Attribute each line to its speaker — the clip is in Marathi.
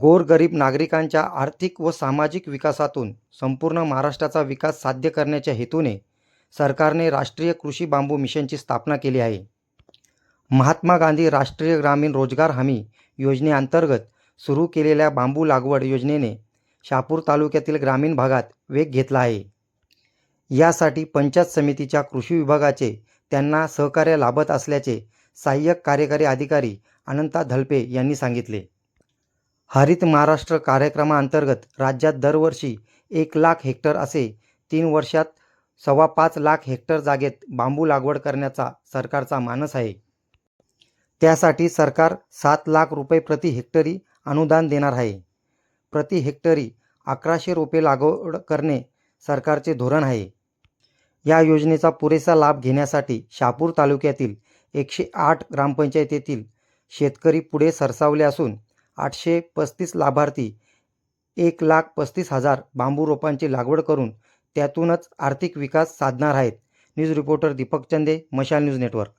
Speaker 1: गोरगरीब नागरिकांच्या आर्थिक व सामाजिक विकासातून संपूर्ण महाराष्ट्राचा विकास साध्य करण्याच्या हेतूने सरकारने राष्ट्रीय कृषी बांबू मिशनची स्थापना केली आहे. महात्मा गांधी राष्ट्रीय ग्रामीण रोजगार हमी योजनेअंतर्गत सुरू केलेल्या बांबू लागवड योजनेने शहापूर तालुक्यातील ग्रामीण भागात वेग घेतला आहे. यासाठी पंचायत समितीच्या कृषी विभागाचे त्यांना सहकार्य लाभत असल्याचे सहाय्यक कार्यकारी अधिकारी अनंता धलपे यांनी सांगितले. हरित महाराष्ट्र कार्यक्रमाअंतर्गत राज्यात दरवर्षी एक लाख हेक्टर असे तीन वर्षात सव्वा पाच लाख हेक्टर जागेत बांबू लागवड करण्याचा सरकारचा मानस आहे. त्यासाठी सरकार सात लाख रुपये प्रति हेक्टरी अनुदान देणार आहे. प्रति हेक्टरी अकराशे रोपे लागवड करणे सरकारचे धोरण आहे. या योजनेचा पुरेसा लाभ घेण्यासाठी शहापूर तालुक्यातील एकशे आठ ग्रामपंचायतीतील शेतकरी पुढे सरसावले असून आठशे पस्तीस लाभार्थी एक लाख पस्तीस हजार बांबू रोपांची लागवड करून त्यातूनच आर्थिक विकास साधणार आहेत. न्यूज रिपोर्टर दीपक चंदे मशाल न्यूज नेटवर्क.